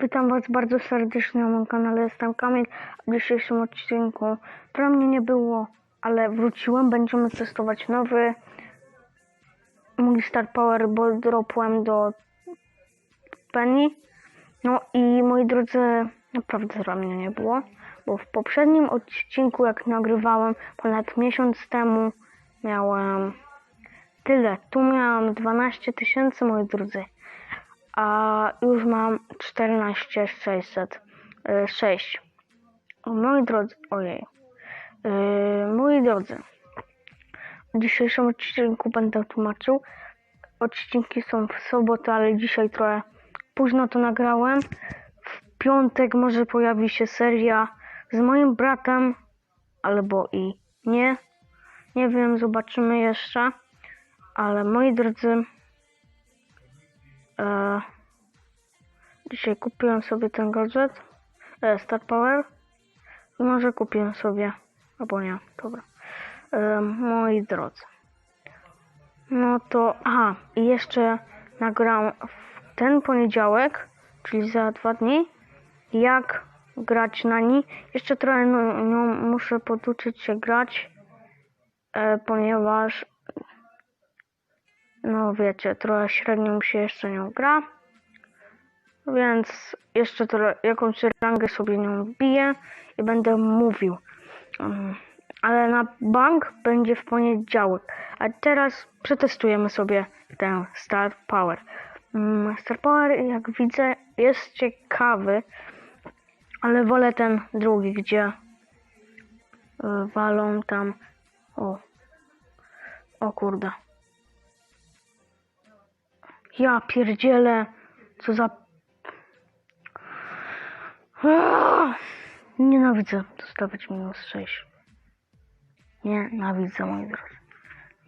Witam Was bardzo serdecznie na moim kanale. Jestem Kamil. W dzisiejszym odcinku trochę mnie nie było, ale wróciłem. Będziemy testować nowy Star Power, bo dropłem do Penny. No i moi drodzy, naprawdę trochę mnie nie było, bo w poprzednim odcinku, jak nagrywałem ponad miesiąc temu, miałem tyle. Tu miałem 12 tysięcy, moi drodzy a już mam 14 600 y, 6 o, moi drodzy ojej. Yy, moi drodzy w dzisiejszym odcinku będę tłumaczył. Odcinki są w sobotę ale dzisiaj trochę późno to nagrałem. W piątek może pojawi się seria z moim bratem albo i nie. Nie wiem zobaczymy jeszcze. Ale moi drodzy E, dzisiaj kupiłem sobie ten gadżet. E, Star Power. I może kupiłem sobie. Albo nie, dobra. E, moi drodzy. No to. Aha, i jeszcze nagram w ten poniedziałek, czyli za dwa dni, jak grać na ni. Jeszcze trochę no, muszę poduczyć się grać, e, ponieważ no wiecie, trochę średnio mi się jeszcze nią gra. Więc jeszcze trochę, jakąś rangę sobie nią biję i będę mówił. Um, ale na bank będzie w poniedziałek. A teraz przetestujemy sobie ten Star Power. Um, Star Power, jak widzę, jest ciekawy, ale wolę ten drugi, gdzie y, walą tam. O, o kurde. Ja pierdzielę. Co za... Aaaa! Nienawidzę dostawać minus 6. Nienawidzę, moi drodzy.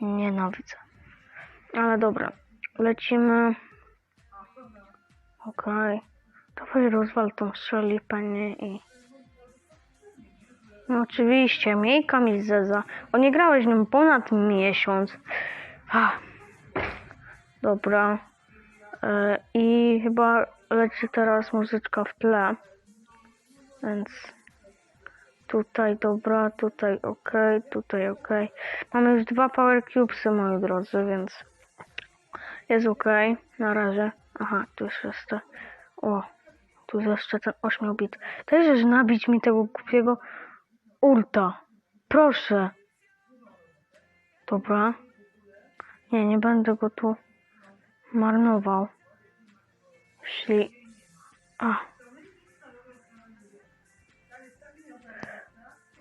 Nienawidzę. Ale dobra. Lecimy. Okej. Dawaj rozwal tą strzelipennię i... No oczywiście, miej Kamil Zeza. Bo nie grałeś nim ponad miesiąc. Ach. Dobra. E, I chyba leci teraz muzyczka w tle. Więc tutaj dobra, tutaj ok, tutaj ok. Mamy już dwa Power Cubesy, moi drodzy, więc jest ok na razie. Aha, tu jest jeszcze. O, tu jest jeszcze ten 8 bit. Dajesz nabić mi tego głupiego ulta. Proszę. Dobra. Nie, nie będę go tu marnował. Szli. A.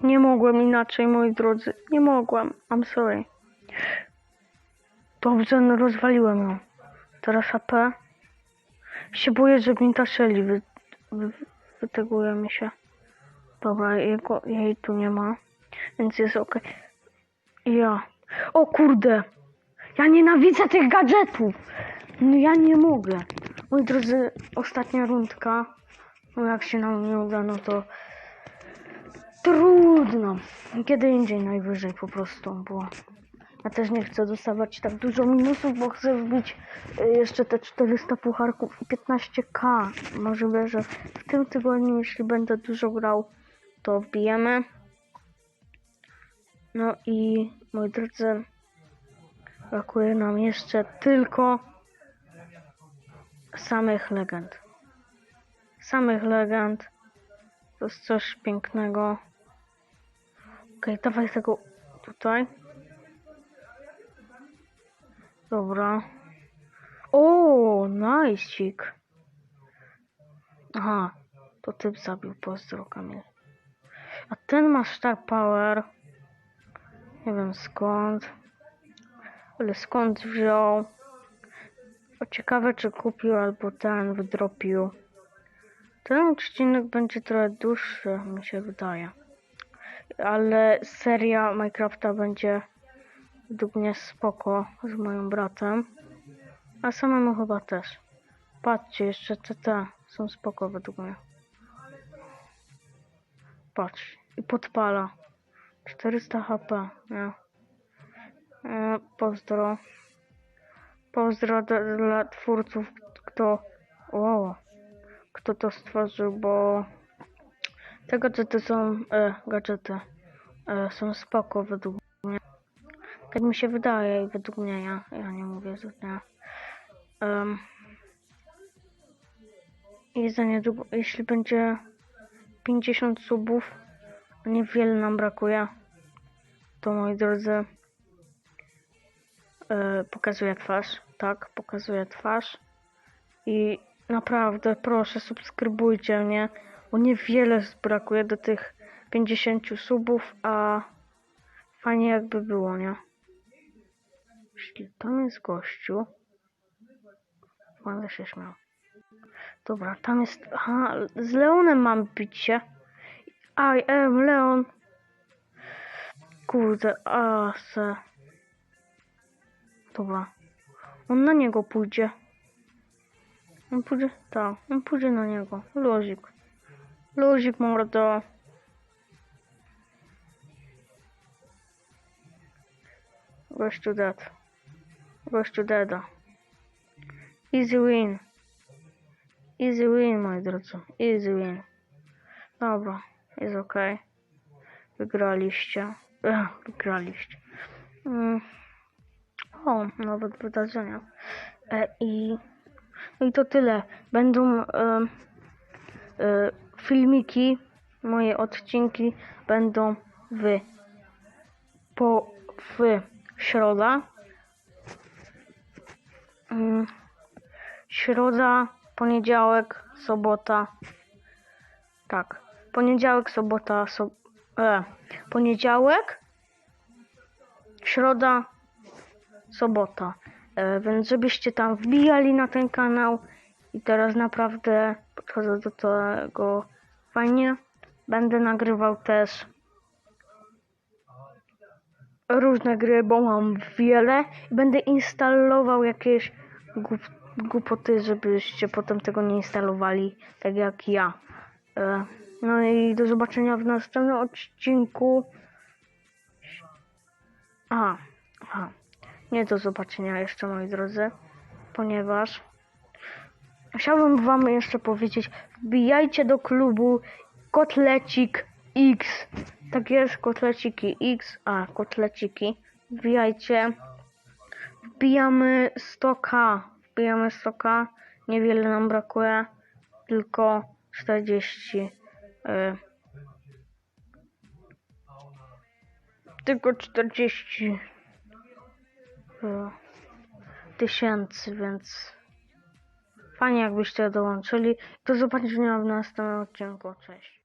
Nie mogłem inaczej, moi drodzy. Nie mogłem. I'm sorry. Dobrze, no rozwaliłem ją. Teraz AP. Się boję, że mi ta Shelly wy, wy, wyteguje mi się. Dobra, jego, jej tu nie ma. Więc jest ok. Ja. O kurde! Ja nienawidzę tych gadżetów! No ja nie mogę. Moi drodzy, ostatnia rundka. No jak się nam nie uda, no to trudno. Kiedy indziej najwyżej po prostu, bo ja też nie chcę dostawać tak dużo minusów, bo chcę wbić y, jeszcze te 400 pucharków i 15k. Możliwe, że w tym tygodniu, jeśli będę dużo grał, to wbijemy. No i moi drodzy, brakuje nam jeszcze tylko samych legend. Samych legend. To jest coś pięknego. Okay, dawaj tego tutaj. Dobra. O, najsik. Aha, to typ zabił, pozdro Kamil. A ten ma Star Power. Nie wiem skąd. Ale skąd wziął? O ciekawe czy kupił albo ten wydropił. Ten odcinek będzie trochę dłuższy, mi się wydaje. Ale seria Minecrafta będzie według mnie spoko z moim bratem. A samemu chyba też. Patrzcie, jeszcze te, te są spoko według mnie. Patrz. I podpala. 400 HP, nie? E, pozdro. Pozdro dla, twórców, kto... O, kto to stworzył, bo te gadżety są, e, gadżety e, są spoko według mnie. Tak mi się wydaje i według mnie, ja, ja nie mówię, że nie. Um, I za niedługo, jeśli będzie 50 subów, niewiele nam brakuje, to moi drodzy, e, pokazuję twarz, tak, pokazuję twarz i naprawdę proszę subskrybujcie mnie, bo niewiele brakuje do tych 50 subów, a fajnie jakby było, nie? Jeśli tam jest gościu, będę się śmiał. Dobra, tam jest, aha, z Leonem mam bić się. I am Leon. Kurde, a se. Dobra. On na niego pójdzie. On pójdzie, tak, on pójdzie na niego. Luzik. Luzik mordo. Gościu dead. Gościu deada. Easy win. Easy win, moi drodzy. Easy win. Dobra, jest ok. Wygraliście. Ech, wygraliście. Mm. O, nawet wydarzenia. E, I, no I to tyle. Będą e, e, filmiki, moje odcinki będą w po w środa. Mm, środa, poniedziałek, sobota. Tak. Poniedziałek, sobota, so, e, poniedziałek, środa, sobota. E, więc żebyście tam wbijali na ten kanał i teraz naprawdę podchodzę do tego fajnie. Będę nagrywał też różne gry, bo mam wiele. I będę instalował jakieś głup, głupoty, żebyście potem tego nie instalowali, tak jak ja. E, No i do zobaczenia w następnym odcinku. Aha, aha. Nie do zobaczenia jeszcze, moi drodzy, ponieważ chciałbym wam jeszcze powiedzieć, wbijajcie do klubu Kotlecik X. Tak jest, Kotleciki X, a Kotleciki. Wbijajcie. Wbijamy 100k. Wbijamy 100k. Niewiele nam brakuje, tylko 40. y, tylko 40 tysięcy, więc fajnie jakbyście dołączyli. Do zobaczenia w następnym odcinku. Cześć.